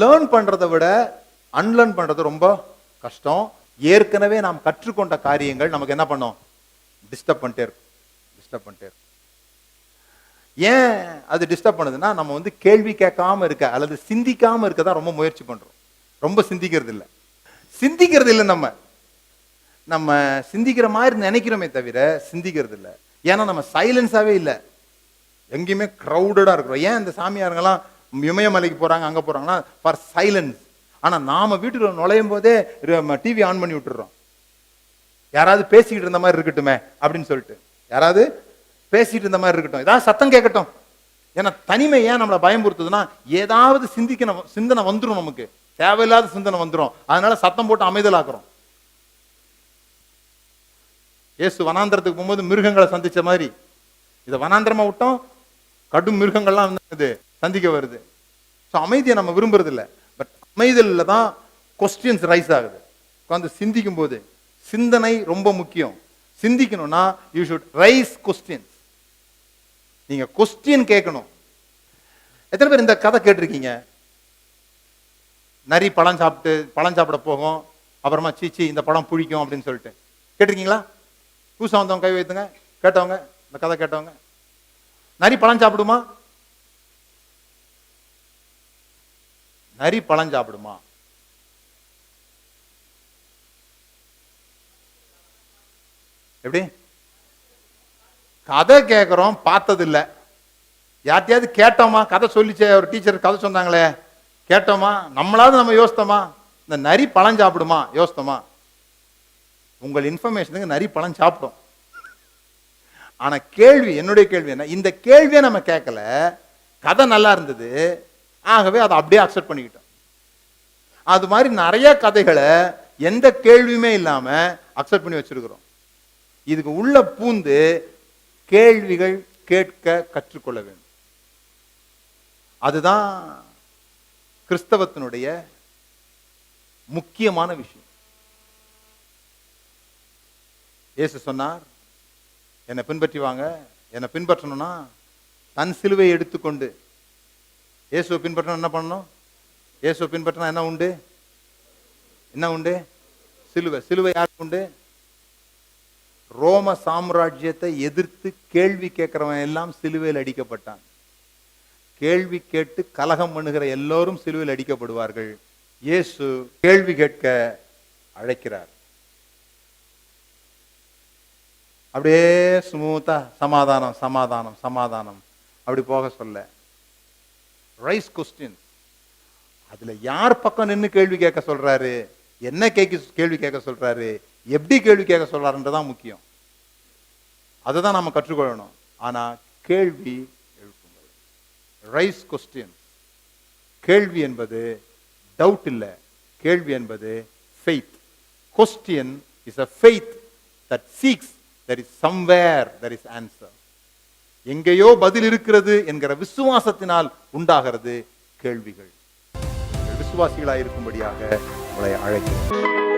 Learn பண்றதை விட unlearn பண்றது ரொம்ப கஷ்டம். ஏற்கனவே நாம் கற்றுக்கொண்ட காரியங்கள் நமக்கு என்ன பண்ணும்? டிஸ்டர்ப் பண்ணிட்டே இருக்கும். டிஸ்டர்ப் பண்ணிட்டே இருக்கும். ஏன் அது டிஸ்டர்ப் பண்ணுதுன்னா நம்ம வந்து கேள்வி கேட்காம இருக்க அல்லது சிந்திக்காம இருக்க தான் ரொம்ப முயற்சி பண்றோம். ரொம்ப சிந்திக்கிறது இல்ல. சிந்திக்கிறது இல்லை நம்ம. நம்ம சிந்திக்கிற மாதிரி நினைக்கிறோமே தவிர சிந்திக்கிறது இல்லை. ஏன்னா நம்ம சைலன்ஸாவே இல்லை. எங்கேயுமே க்ரௌடடா இருக்கிறோம். ஏன் இந்த சாமியாருங்கெல்லாம் இமயமலைக்கு போறாங்க அங்க போறாங்கன்னா ஃபார் சைலன்ஸ் ஆனா நாம வீட்டுக்குள்ள நுழையும் போதே டிவி ஆன் பண்ணி விட்டுறோம். யாராவது பேசிக்கிட்டு இருந்த மாதிரி இருக்கட்டுமே அப்படின்னு சொல்லிட்டு. யாராவது பேசிட்டு இருந்த மாதிரி இருக்கட்டும். ஏதாவது சத்தம் கேட்கட்டும். ஏன்னா தனிமை ஏன் நம்மளை பயமுறுத்துதுன்னா ஏதாவது சிந்திக்கணும் சிந்தனை வந்துடும் நமக்கு. தேவையில்லாத சிந்தனை வந்துடும் அதனால சத்தம் போட்டு அமைதலாக்குறோம். ஏசு வனாந்திரத்துக்கு போகும்போது மிருகங்களை சந்திச்ச மாதிரி. இதை வனாந்திரமா விட்டோம். கடும் மிருகங்கள்லாம் வந்து சந்திக்க வருது. ஸோ அமைதியை நம்ம விரும்புறது இல்லை பட் அமைதலில் தான் கொஸ்டின்ஸ் ரைஸ் ஆகுது. உட்காந்து சிந்திக்கும் போது சிந்தனை ரொம்ப முக்கியம். சிந்திக்கணும்னா யூ ஷுட் ரைஸ் கொஸ்டின்ஸ் நீங்க கொஸ்டின் கேட்கணும். எத்தனை பேர் இந்த கதை கேட்டிருக்கீங்க? நரி பழம் சாப்பிட்டு பழம் சாப்பிட போகும். அப்புறமா சீச்சி இந்த பழம் பிடிக்கும் அப்படின்னு சொல்லிட்டு. கேட்டிருக்கீங்களா? புதுசாக வந்தவங்க கை வைத்துங்க. கேட்டவங்க இந்த கதை கேட்டவங்க. நரி பழம் சாப்பிடுமா? நரி பழம் சாப்பிடுமா? எப்படி? கதை கேட்குறோம் பார்த்ததில்லை. இல்ல யார்ட்டையாவது கேட்டோமா? கதை சொல்லிச்சே ஒரு டீச்சர் கதை சொன்னாங்களே. கேட்டோமா? நம்மளாவது நம்ம யோசித்தோமா? இந்த நரி பழம் சாப்பிடுமா? யோசித்தோமா? உங்கள் இன்ஃபர்மேஷனுக்கு நரி பழம் சாப்பிடும் ஆனா கேள்வி என்னுடைய கேள்வி என்ன? இந்த கேள்வியை நம்ம கேட்கல கதை நல்லா இருந்தது. ஆகவே அதை அப்படியே அக்செப்ட் பண்ணிக்கிட்டோம். அது மாதிரி நிறைய கதைகளை எந்த கேள்வியுமே இல்லாம அக்செப்ட் பண்ணி வச்சிருக்கிறோம். இதுக்கு உள்ள பூந்து கேள்விகள் கேட்க கற்றுக்கொள்ள வேண்டும். அதுதான் கிறிஸ்தவத்தினுடைய முக்கியமான விஷயம். இயேசு சொன்னார் என்னை பின்பற்றி வாங்க. என்னை பின்பற்றணும்னா தன் சிலுவை எடுத்துக்கொண்டு. இயேசுவை பின்பற்றணும் என்ன பண்ணணும்? இயேசுவை பின்பற்றினா என்ன உண்டு? என்ன உண்டு? சிலுவை. சிலுவை யாருக்கு உண்டு? ரோம சாம்ராஜ்யத்தை எதிர்த்து கேள்வி கேட்கிறவன் எல்லாம் சிலுவையில் அடிக்கப்பட்டான். கேள்வி கேட்டு கலகம் பண்ணுகிற எல்லோரும் சிலுவையில் அடிக்கப்படுவார்கள். இயேசு கேள்வி கேட்க அழைக்கிறார். அப்படியே ஸ்மூத்தா சமாதானம் சமாதானம் சமாதானம். அப்படி போக சொல்ல. ரைஸ் கொஸ்டின் அதுல யார் பக்கம் நின்னு கேள்வி கேட்க சொல்றாரு? என்ன கேட்க கேள்வி கேட்க சொல்றாரு? எப்படி கேள்வி கேட்க சொல்றாருன்றதான் முக்கியம். அதை தான் நம்ம கற்றுக்கொள்ளணும். ஆனா கேள்வி எழுப்புங்கள் ரைஸ் கொஸ்டின் கேள்வி என்பது டவுட் இல்ல. கேள்வி என்பது faith question is a faith that seeks there is somewhere there is answer எங்கேயோ பதில் இருக்கிறது என்கிற விசுவாசத்தினால் உண்டாகிறது கேள்விகள். விசுவாசிகளாக இருக்கும்படியாக உங்களை அழைக்கிறேன்.